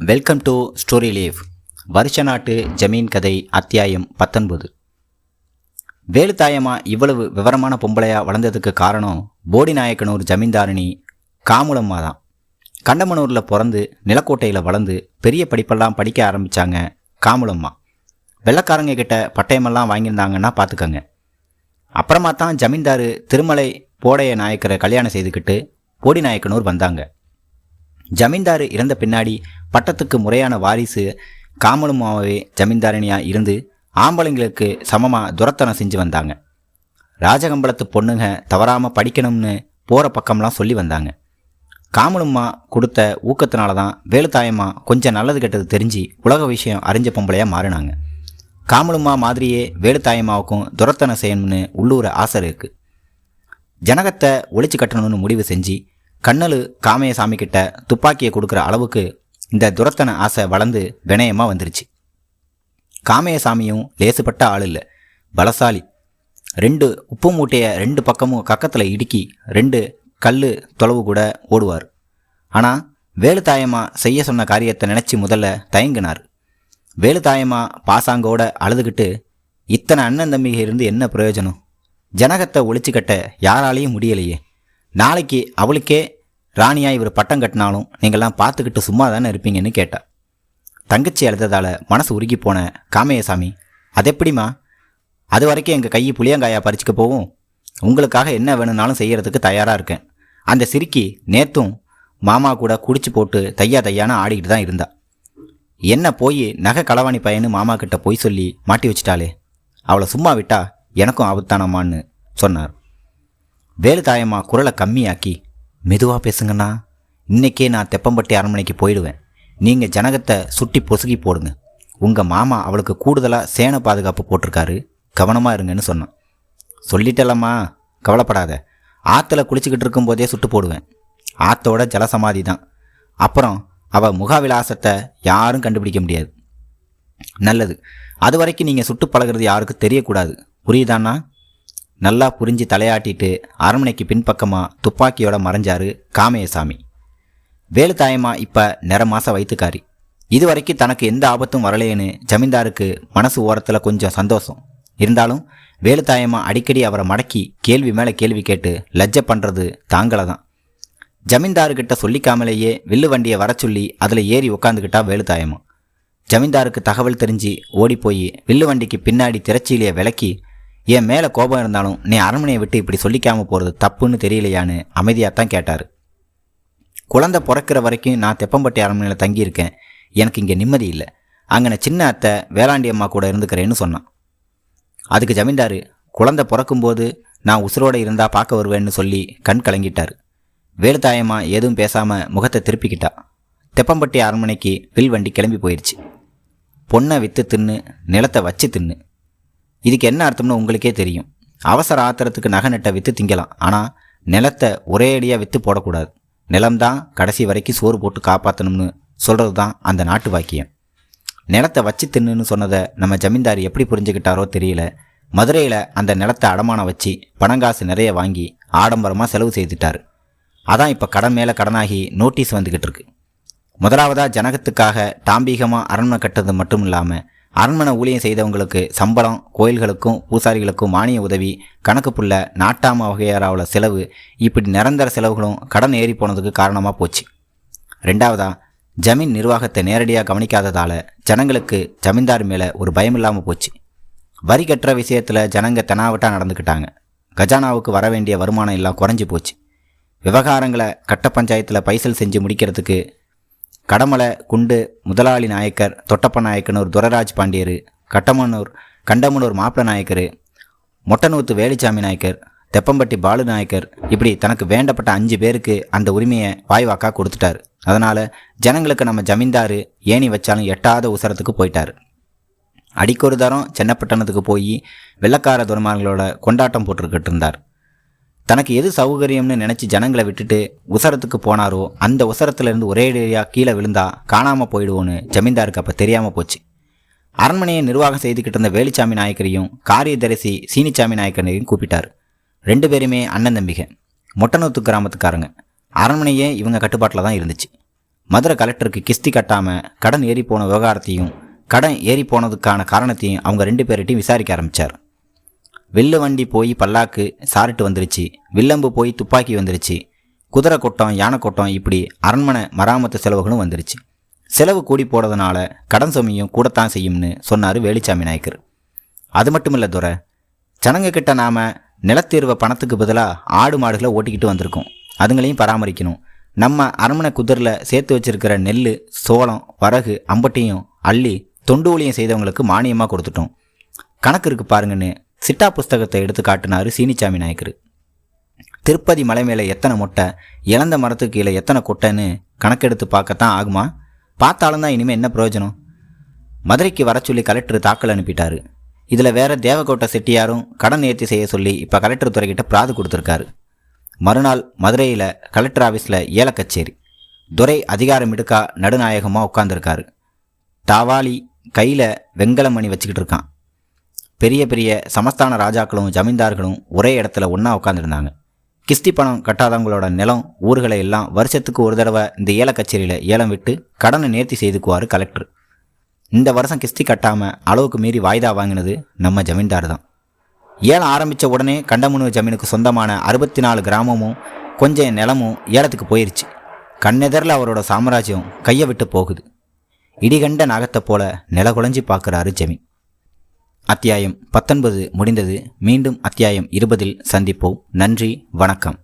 Welcome to story leave வருஷ நாட்டு ஜமீன் கதை அத்தியாயம் பத்தொன்பது வேலுத்தாயம்மா இவ்வளவு விவரமான பொம்பளையா வளர்ந்ததுக்கு காரணம் போடி நாயக்கனூர் ஜமீன்தாரிணி காமுலம்மா தான் கண்டமனூரில் பிறந்து நிலக்கோட்டையில் வளர்ந்து பெரிய படிப்பெல்லாம் படிக்க ஆரம்பித்தாங்க காமுலம்மா வெள்ளக்காரங்க கிட்ட பட்டயமெல்லாம் வாங்கியிருந்தாங்கன்னா பார்த்துக்கங்க அப்புறமா தான் ஜமீன்தாரு திருமலை போடைய நாயக்கரை கல்யாணம் செய்துக்கிட்டு போடி நாயக்கனூர் வந்தாங்க ஜமீன்தார் இறந்த பின்னாடி பட்டத்துக்கு முறையான வாரிசு காமலுமாவே ஜமீன்தாரணியாக இருந்து ஆம்பளைங்களுக்கு சமமாக துரத்தனம் செஞ்சு வந்தாங்க. ராஜகம்பளத்து பொண்ணுங்க தவறாமல் படிக்கணும்னு போகிற பக்கம்லாம் சொல்லி வந்தாங்க. காமலும்மா கொடுத்த ஊக்கத்தினால தான் வேலுத்தாயம்மா கொஞ்சம் நல்லது கெட்டது தெரிஞ்சு உலக விஷயம் அறிஞ்ச பொம்பளையாக மாறினாங்க. காமலும்மா மாதிரியே வேலுத்தாயம்மாவுக்கும் துரத்தனம் செய்யணும்னு உள்ளூர ஆசை இருக்குது ஜனகத்தை ஒழிச்சு கட்டணும்னு முடிவு செஞ்சு கண்ணலு காமையசாமி கிட்ட துப்பாக்கியை கொடுக்குற அளவுக்கு இந்த துரத்தன ஆசை வளர்ந்து வினயமாக வந்துருச்சு. காமையசாமியும் லேசுப்பட்ட ஆள் இல்லை பலசாலி. ரெண்டு உப்பு மூட்டையை ரெண்டு பக்கமும் கக்கத்தில் இடுக்கி ரெண்டு கல் தொலைவு கூட ஓடுவார். ஆனால் வேலுத்தாயம்மா செய்ய சொன்ன காரியத்தை நினச்சி முதல்ல தயங்கினார். வேலுத்தாயம்மா பாசாங்கோட அழுதுகிட்டு இத்தனை அண்ணன் தம்பிக இருந்து என்ன பிரயோஜனம்? ஜனகத்தை ஒழிச்சுக்கட்ட யாராலையும் முடியலையே. நாளைக்கு அவளுக்கே ராணியா இவர் பட்டம் கட்டினாலும் நீங்கள்லாம் பார்த்துக்கிட்டு சும்மா தானே இருப்பீங்கன்னு கேட்டா. தங்கச்சி அழுததால் மனசு உருகி போன காமையசாமி அது எப்படிம்மா அது வரைக்கும் எங்கள் கையை புளியங்காயாக பறிச்சுக்க போவோம்? உங்களுக்காக என்ன வேணும்னாலும் செய்கிறதுக்கு தயாராக இருக்கேன். அந்த சிரிக்கி நேத்தும் மாமா கூட குடிச்சு போட்டு தையா தையான ஆடிக்கிட்டு தான் இருந்தா. என்ன போய் நகை களவாணி பையனு மாமா கிட்ட போய் சொல்லி மாட்டி வச்சிட்டாளே? அவளை சும்மா விட்டா எனக்கும் ஆபத்தானம்மான்னு சொன்னார். வேலுதாயம்மா குரலை கம்மியாக்கி மெதுவாக பேசுங்கண்ணா. இன்னைக்கே நான் தெப்பம்பட்டி அரண்மனைக்கு போயிடுவேன். நீங்கள் ஜனகத்தை சுட்டி பொசுகி போடுங்க. உங்கள் மாமா அவளுக்கு கூடுதலாக சேன பாதுகாப்பு போட்டிருக்காரு. கவனமாக இருங்கன்னு சொன்னான். சொல்லிட்டலம்மா. கவலைப்படாத. ஆற்றுல குளிச்சுக்கிட்டு இருக்கும்போதே சுட்டு போடுவேன். ஆற்றோட ஜலசமாதி தான். அப்புறம் அவள் முகாவிலாசத்தை யாரும் கண்டுபிடிக்க முடியாது. நல்லது. அது வரைக்கும் நீங்கள் சுட்டு பழகிறது யாருக்கும் தெரியக்கூடாது. புரியுதாண்ணா? நல்லா புரிஞ்சு தலையாட்டிட்டு அரண்மனைக்கு பின்பக்கமாக துப்பாக்கியோட மறைஞ்சாரு காமையசாமி வேலுத்தாயம்மா இப்போ நிற மாச வயிற்றுக்காரி இது வரைக்கும் தனக்கு எந்த ஆபத்தும் வரலையேன்னு ஜமீன்தாருக்கு மனசு ஓரத்தில் கொஞ்சம் சந்தோஷம். இருந்தாலும் வேலுத்தாயம்மா அடிக்கடி அவரை மடக்கி கேள்வி மேலே கேள்வி கேட்டு லஜ்ஜை பண்ணுறது தாங்களை தான் ஜமீன்தாருக்கிட்ட சொல்லிக்காமலேயே வில்லு வண்டியை வர சொல்லி அதில் ஏறி உட்காந்துக்கிட்டா வேலுத்தாயம்மா ஜமீன்தாருக்கு தகவல் தெரிஞ்சு ஓடி போய் வில்லு வண்டிக்கு பின்னாடி திரைச்சீலியை விளக்கி என் மேலே கோபம் இருந்தாலும் நீ அரண்மனையை விட்டு இப்படி சொல்லிக்காம போகிறது தப்புன்னு தெரியலையான்னு அமைதியாக தான் கேட்டார். குழந்தை பிறக்கிற வரைக்கும் நான் தெப்பம்பட்டி அரண்மனையில் தங்கியிருக்கேன். எனக்கு இங்கே நிம்மதி இல்லை. அங்கே சின்ன அத்தை வேளாண்டி அம்மா கூட இருந்துக்கிறேன்னு சொன்னான். அதுக்கு ஜமீன்தாரு குழந்தை பிறக்கும்போது நான் உசுரோடு இருந்தால் பார்க்க வருவேன்னு சொல்லி கண் கலங்கிட்டார். வேலுத்தாயம்மா எதுவும் பேசாமல் முகத்தை திருப்பிக்கிட்டா. தெப்பம்பட்டி அரண்மனைக்கு வில் வண்டி கிளம்பி போயிடுச்சு பொண்ணை விற்று தின்னு நிலத்தை வச்சு தின்னு. இதுக்கு என்ன அர்த்தம்னு உங்களுக்கே தெரியும். அவசர ஆத்திரத்துக்கு நகை நட்டை விற்று திங்கலாம். ஆனால் நிலத்தை ஒரே அடியாக விற்று போடக்கூடாது. நிலம்தான் கடைசி வரைக்கும் சோறு போட்டு காப்பாற்றணும்னு சொல்கிறது தான் அந்த நாட்டு வாக்கியம். நிலத்தை வச்சு தின்னுன்னு சொன்னதை நம்ம ஜமீன்தார் எப்படி புரிஞ்சுக்கிட்டாரோ தெரியல. மதுரையில் அந்த நிலத்தை அடமானம் வச்சு பணங்காசு நிறைய வாங்கி ஆடம்பரமாக செலவு செய்துட்டார். அதான் இப்போ கடன் மேலே கடனாகி நோட்டீஸ் வந்துக்கிட்டு இருக்கு. முதலாவதாக ஜனகத்துக்காக தாம்பீகமாக அரண்மனை கட்டுறது மட்டும் இல்லாமல் அரண்மனை ஊழியம் செய்தவங்களுக்கு சம்பளம் கோயில்களுக்கும் பூசாரிகளுக்கும் மானிய உதவி கணக்கு புள்ள நாட்டாம வகையாராவில் செலவு இப்படி நிரந்தர செலவுகளும் கடன் ஏறி போனதுக்கு காரணமாக போச்சு. ரெண்டாவதா ஜமீன் நிர்வாகத்தை நேரடியாக கவனிக்காததால் ஜனங்களுக்கு ஜமீன்தார் மேலே ஒரு பயம் இல்லாமல் போச்சு. வரி கட்டுற விஷயத்தில் ஜனங்க தெனாவட்டாக நடந்துக்கிட்டாங்க. கஜானாவுக்கு வர வேண்டிய வருமானம் எல்லாம் குறைஞ்சி போச்சு. விவகாரங்களை கட்ட பஞ்சாயத்தில் பைசல் செஞ்சு முடிக்கிறதுக்கு கடமலை குண்டு முதலாளி நாயக்கர் தொட்டப்ப நாயக்கனூர் துரராஜ் பாண்டியர் கட்டமனூர் கண்டமனூர் மாப்பிள நாயக்கர் மொட்டனூத்து வேலுச்சாமி நாயக்கர் தெப்பம்பட்டி பாலு நாயக்கர் இப்படி தனக்கு வேண்டப்பட்ட அஞ்சு பேருக்கு அந்த உரிமையை வாய்வாக்கா கொடுத்துட்டார். அதனால் ஜனங்களுக்கு நம்ம ஜமீன்தாரு ஏணி வச்சாலும் எட்டாத உசரத்துக்கு போயிட்டார். அடிக்கொரு தரம் சென்னப்பட்டணத்துக்கு போய் வெள்ளக்கார துரமார்களோட கொண்டாட்டம் போட்டுக்கிட்டு இருந்தார். தனக்கு எது சௌகரியம்னு நினச்சி ஜனங்களை விட்டுட்டு உசரத்துக்கு போனாரோ அந்த உசரத்துலேருந்து ஒரே ஏரியா கீழே விழுந்தா காணாமல் போயிடுவோன்னு ஜமீன்தாருக்கு அப்போ தெரியாமல் போச்சு. அரண்மனையை நிர்வாகம் செய்துக்கிட்டு இருந்த வேலுச்சாமி நாயக்கரையும் காரியதரிசி சீனிச்சாமி நாயக்கரையும் கூப்பிட்டார். ரெண்டு பேருமே அண்ணன் தம்பிக. மொட்டனூத்து கிராமத்துக்காரங்க. அரண்மனையே இவங்க கட்டுப்பாட்டில் தான் இருந்துச்சு. மதுரை கலெக்டருக்கு கிஸ்தி கட்டாமல் கடன் ஏறி போன விவகாரத்தையும் கடன் ஏறி போனதுக்கான காரணத்தையும் அவங்க ரெண்டு பேர்கிட்டையும் விசாரிக்க ஆரம்பித்தார் வில்லு வண்டி போய் பல்லாக்கு சாரிட்டு வந்துருச்சு. வில்லம்பு போய் துப்பாக்கி வந்துருச்சு. குதிரை கொட்டம் யானை கொட்டம் இப்படி அரண்மனை மராமத்து செலவுகளும் வந்துருச்சு. செலவு கூடி போடுறதுனால கடன் சுமையும் கூடத்தான் செய்யும்னு சொன்னார் வேலுச்சாமி நாயக்கர். அது மட்டும் இல்லை துரை ஜனங்கக்கிட்ட நாம் நிலத்தீர்வை பணத்துக்கு பதிலாக ஆடு மாடுகளை ஓட்டிக்கிட்டு வந்திருக்கோம். அதுங்களையும் பராமரிக்கணும். நம்ம அரண்மனை குதிரில் சேர்த்து வச்சிருக்கிற நெல் சோளம் வரகு அம்பட்டையும் அள்ளி தொண்டு ஊழியம் செய்தவங்களுக்கு மானியமாக கொடுத்துட்டோம். கணக்கு இருக்குது பாருங்கன்னு சிட்டா புஸ்தகத்தை எடுத்து காட்டினாரு சீனிச்சாமி நாயக்கர். திருப்பதி மலை மேலே எத்தனை மொட்டை இழந்த மரத்துக்கு கீழே எத்தனை கொட்டைன்னு கணக்கெடுத்து பார்க்கத்தான் ஆகுமா? பார்த்தாலும் தான் இனிமேல் என்ன பிரயோஜனம்? மதுரைக்கு வர சொல்லி கலெக்டர் தாக்கல் அனுப்பிட்டாரு. இதில் வேற தேவகோட்டை செட்டியாரும் கடன் ஏற்றி செய்ய சொல்லி இப்போ கலெக்டர் துறைக்கிட்ட பிராது கொடுத்துருக்காரு. மறுநாள் மதுரையில் கலெக்டர் ஆஃபீஸில் ஏல கச்சேரி. துரை அதிகாரம் எடுக்கா நடுநாயகமாக உட்காந்துருக்காரு தாவாலி கையில் வெங்கலமணி வச்சுக்கிட்டு இருக்கான். பெரிய பெரிய சமஸ்தான ராஜாக்களும் ஜமீன்தார்களும் ஒரே இடத்துல ஒன்றா உட்காந்துருந்தாங்க கிஸ்தி பணம் கட்டாதவங்களோட நிலம் ஊர்களை எல்லாம் வருஷத்துக்கு ஒரு தடவை இந்த ஏல கச்சேரியில் ஏலம் விட்டு கடனை நேர்த்தி செய்துக்குவார் கலெக்டர். இந்த வருஷம் கிஸ்தி கட்டாமல் அளவுக்கு மீறி வாய்தா வாங்கினது நம்ம ஜமீன்தார் தான். ஏலம் ஆரம்பித்த உடனே கண்டமனு ஜமீனுக்கு சொந்தமான அறுபத்தி நாலு கிராமமும் கொஞ்சம் நிலமும் ஏலத்துக்கு போயிருச்சு. கண்ணெதரில் அவரோட சாம்ராஜ்யம் கையை விட்டு போகுது. இடிகண்ட நாகத்தை போல நில குலைஞ்சி பார்க்குறாரு ஜமீன். அத்தியாயம் பத்தொன்பது முடிந்தது. மீண்டும் அத்தியாயம் இருபதில் சந்திப்போம். நன்றி வணக்கம்.